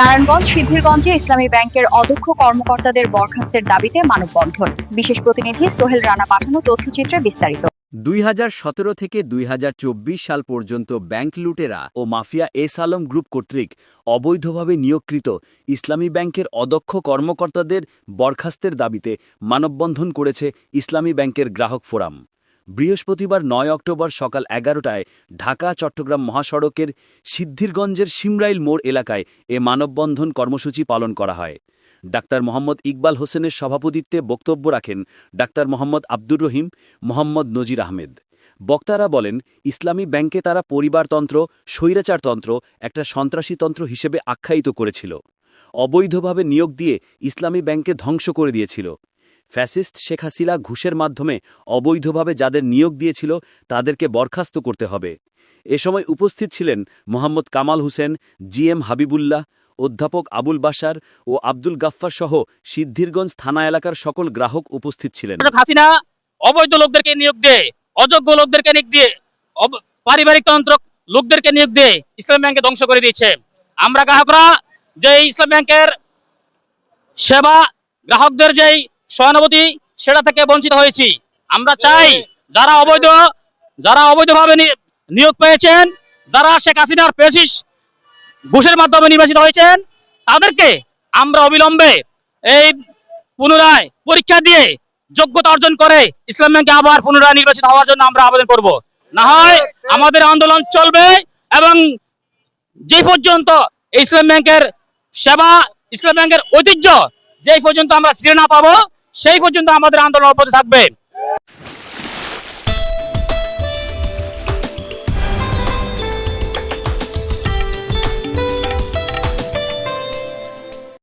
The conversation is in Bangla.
নারায়ণগঞ্জ, সিদ্ধিরগঞ্জে ইসলামী ব্যাংকের অদক্ষ কর্মকর্তাদের বরখাস্তের দাবিতে মানববন্ধন। বিশেষ প্রতিনিধি সোহেল রানা পাঠানো তথ্যচিত্রে বিস্তারিত। দুই সতেরো থেকে দুই চব্বিশ সাল পর্যন্ত ব্যাংক লুটেরা ও মাফিয়া এস আলম গ্রুপ কর্তৃক অবৈধভাবে নিয়োগকৃত ইসলামী ব্যাংকের অদক্ষ কর্মকর্তাদের বরখাস্তের দাবিতে মানববন্ধন করেছে ইসলামী ব্যাংকের গ্রাহক ফোরাম। বৃহস্পতিবার নয় অক্টোবর সকাল এগারোটায় ঢাকা, চট্টগ্রাম মহাসড়কের সিদ্ধিরগঞ্জের সিমরাইল মোড় এলাকায় এ মানববন্ধন কর্মসূচি পালন করা হয়। ডাক্তার মোহাম্মদ ইকবাল হোসেনের সভাপতিত্বে বক্তব্য রাখেন ডাক্তার মোহাম্মদ আব্দুর রহিম, মোহাম্মদ নজির আহমেদ। বক্তারা বলেন, ইসলামী ব্যাংকে তারা পরিবারতন্ত্র, স্বৈরাচারতন্ত্র, একটা সন্ত্রাসীতন্ত্র হিসেবে আখ্যায়িত করেছিল। অবৈধভাবে নিয়োগ দিয়ে ইসলামী ব্যাংকে ধ্বংস করে দিয়েছিল। ফ্যাসিস্ট শেখ হাসিনা ঘুষের মাধ্যমে অবৈধভাবে যাদের নিয়োগ দিয়েছিল, তাদেরকে বরখাস্ত করতে হবে। এ সময় উপস্থিত ছিলেন মোহাম্মদ কামাল হোসেন, জি এম হাবিবুল্লাহ, অধ্যাপক আবুল বাশার ও আব্দুল গাফফার সহ সিদ্ধিরগঞ্জ থানা এলাকার সকল গ্রাহক উপস্থিত ছিলেন। হাসিনা অবৈধ লোকদেরকে নিয়োগ দিয়ে অযোগ্য লোকদেরকে নিয়োগ দিয়ে পারিবারিক তন্ত্র লোকদেরকে নিয়োগ দিয়ে ইসলাম ব্যাংকে ধ্বংস করে দিয়েছে। আমরা গ্রাহকরা যে ইসলাম ব্যাংকের সেবা, গ্রাহকদের যেই সহানুভূতি সেটা থেকে বঞ্চিত হয়েছি। আমরা চাই যারা অবৈধ, যারা অবৈধভাবে নিয়োগ পেয়েছেন, যারা শেখ হাসিনার পেশিস ঘুষের মাধ্যমে নির্বাচিত হয়েছেন, তাদেরকে আমরা অবিলম্বে এই পুনরায় পরীক্ষা দিয়ে যোগ্যতা অর্জন করে ইসলাম ব্যাংকে আবার পুনরায় নির্বাচিত হওয়ার জন্য আমরা আবেদন করব। না হয় আমাদের আন্দোলন চলবে এবং যে পর্যন্ত ইসলাম ব্যাংকের সেবা, ইসলাম ব্যাংকের ঐতিহ্য, যেই পর্যন্ত আমরা ফিরে না পাবো সেই পর্যন্ত আমাদের আন্দোলন অব্যাহত থাকবে